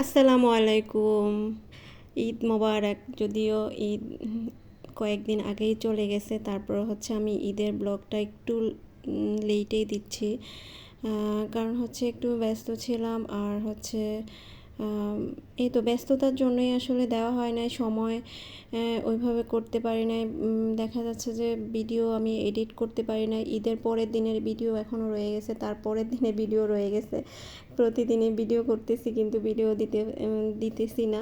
আসসালামু আলাইকুম। ঈদ মোবারক, যদিও ঈদ কয়েকদিন আগেই চলে গেছে, তারপর হচ্ছে আমি ঈদের ব্লগটা একটু লেটেই দিচ্ছি। কারণ হচ্ছে একটু ব্যস্ত ছিলাম, আর হচ্ছে এই তো ব্যস্ততার জন্যই আসলে দেওয়া হয় নাই, সময় ওইভাবে করতে পারি নাই। দেখা যাচ্ছে যে ভিডিও আমি এডিট করতে পারি না ঈদের পরের দিনের ভিডিও এখনও রয়ে গেছে, তার পরের দিনের ভিডিও রয়ে গেছে। প্রতিদিনই ভিডিও করতেছি কিন্তু ভিডিও দিতে দিতেছি না।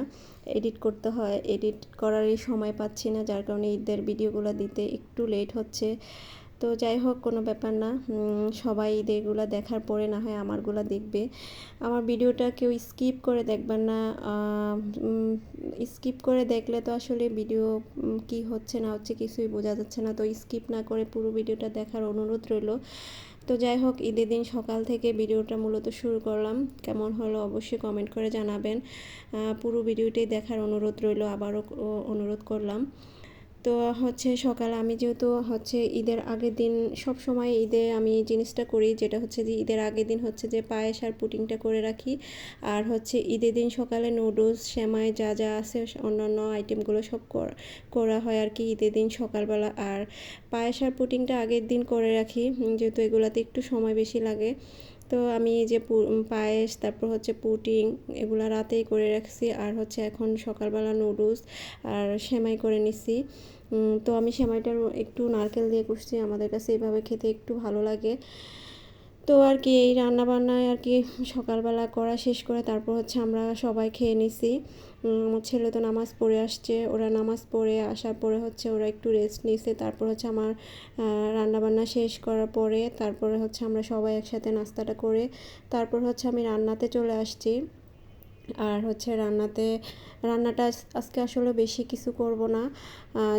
এডিট করতে হয় এডিট করারই সময় পাচ্ছি না, যার কারণে ঈদের ভিডিওগুলো দিতে একটু লেট হচ্ছে। তো যাই হোক, কোনো ব্যাপার না। সবাই ঈদেরগুলো দেখার পরে না হয় আমারগুলো দেখবে। আমার ভিডিওটা কেউ স্কিপ করে দেখবেন না। স্কিপ করে দেখলে তো আসলে ভিডিও কি হচ্ছে না হচ্ছে কিছুই বোঝা যাচ্ছে না। তো স্কিপ না করে পুরো ভিডিওটা দেখার অনুরোধ রইল। তো যাই হোক, ঈদের দিন সকাল থেকে ভিডিওটা মূলত শুরু করলাম। কেমন হলো অবশ্যই কমেন্ট করে জানাবেন। পুরো ভিডিওটাই দেখার অনুরোধ রইল। আবারও অনুরোধ করলাম। তো হচ্ছে সকালে আমি যেহেতু হচ্ছে ঈদের আগের দিন সব সময় ঈদে আমি জিনিসটা করি, যেটা হচ্ছে যে ঈদের আগের দিন হচ্ছে যে পায়েস আর পুটিংটা করে রাখি। আর হচ্ছে ঈদের দিন সকালে নুডলস শ্যামাই যা যা আছে অন্যান্য আইটেমগুলো সব করা হয় আর কি ঈদের দিন সকালবেলা। আর পায়েস আর পুটিংটা আগের দিন করে রাখি, যেহেতু এগুলাতে একটু সময় বেশি লাগে। তো আমি যে পায়েস, তারপর হচ্ছে পুটিং এগুলো রাতেই করে রাখছি। আর হচ্ছে এখন সকালবেলা নুডলস আর সেমাই করে নিছি। তো আমি সেমাইটার একটু নারকেল দিয়ে করছি আমাদের কাছে এভাবে খেতে একটু ভালো লাগে। তো আর কি এই রান্নাবান্নায় আর কি সকালবেলা করা শেষ করে তারপর হচ্ছে আমরা সবাই খেয়ে নিছি। আমার ছেলে তো নামাজ পড়ে আসছে, ওরা নামাজ পড়ে আসার পরে হচ্ছে ওরা একটু রেস্ট নিছে, তারপর হচ্ছে আমার রান্নাবান্না শেষ করার পরে তারপরে হচ্ছে আমরা সবাই একসাথে নাস্তাটা করে তারপর হচ্ছে আমি রান্নাতে চলে আসছি। আর হচ্ছে রান্নাতে, রান্নাটা আজকে আসলে বেশি কিছু করব না।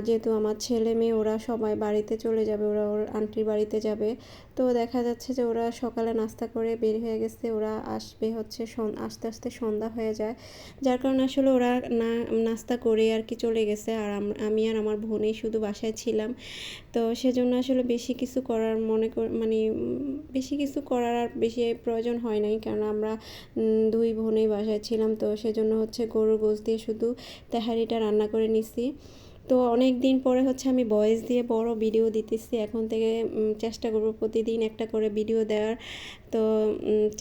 যেহেতু আমার ছেলে মেয়ে, ওরা সবাই বাড়িতে চলে যাবে, ওরা ওর আন্টির বাড়িতে যাবে। তো দেখা যাচ্ছে যে ওরা সকালে নাস্তা করে বের হয়ে গেছে, ওরা আসবে হচ্ছে আস্তে আস্তে সন্ধ্যা হয়ে যায়। যার কারণে আসলে ওরা না, নাস্তা করে আর কি চলে গেছে। আর আমি আর আমার বোনেই শুধু বাসায় ছিলাম। তো সেজন্য আসলে বেশি কিছু করার মনে মানে বেশি কিছু করার আর বেশি প্রয়োজন হয় নাই। কারণ আমরা দুই বোনেই বাসায় ছিলাম। তো সেজন্য হচ্ছে গরুর গোশ দিয়ে শুধু তেহারিটা রান্না করে নিছি। তো অনেক দিন পরে হচ্ছে আমি ভয়েস দিয়ে বড় ভিডিও দিতেছি। এখন থেকে চেষ্টা করব প্রতিদিন একটা করে ভিডিও দেওয়ার। তো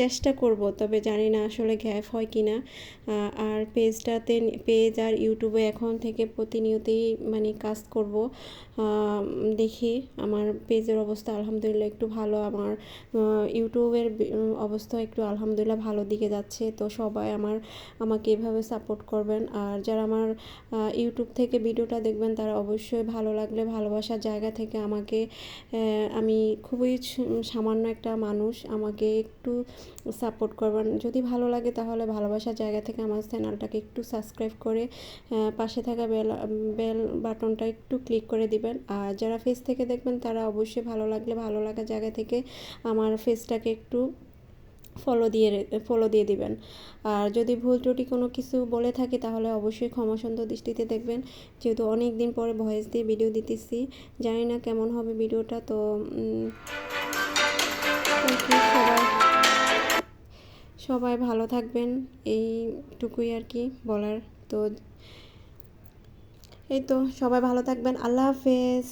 চেষ্টা করব, তবে জানি না আসলে গ্যাপ হয় কি না আর পেজটাতে পেজ আর ইউটিউবে এখন থেকে প্রতিনিয়তই মানে কাজ করব। দেখি, আমার পেজের অবস্থা আলহামদুলিল্লাহ একটু ভালো। আমার ইউটিউবের অবস্থা একটু আলহামদুলিল্লাহ ভালো দিকে যাচ্ছে। তো সবাই আমার, আমাকে এভাবে সাপোর্ট করবেন। আর যারা আমার ইউটিউব থেকে ভিডিওটা দেখবেন তারা অবশ্যই ভালো লাগলে ভালোবাসার জায়গা থেকে আমাকে আমি খুবই সামান্য একটা মানুষ, আমাকে একটু সাপোর্ট করবেন। যদি ভালো লাগে তাহলে ভালোবাসার জায়গা থেকে আমার চ্যানেলটাকে একটু সাবস্ক্রাইব করে পাশে থাকা বেল বেল বাটনটা একটু ক্লিক করে দিবেন। আর যারা ফেস থেকে দেখবেন তারা অবশ্যই ভালো লাগলে ভালো লাগার জায়গা থেকে আমার ফেসটাকে একটু ফলো দিয়ে ফলো দিয়ে দিবেন। আর যদি ভুল ত্রুটি কোনো কিছু বলে থাকি, তাহলে অবশ্যই ক্ষমা সুন্দর দৃষ্টিতে দেখবেন। যেহেতু অনেক দিন পরে ভয়েস দিয়ে ভিডিও দিতেছি, জানি না কেমন হবে ভিডিওটা তো সবাই। সবাই ভালো থাকবেন, এইটুকুই আর কি বলার। তো, এই তো, সবাই ভালো থাকবেন, আল্লাহ হাফেজ।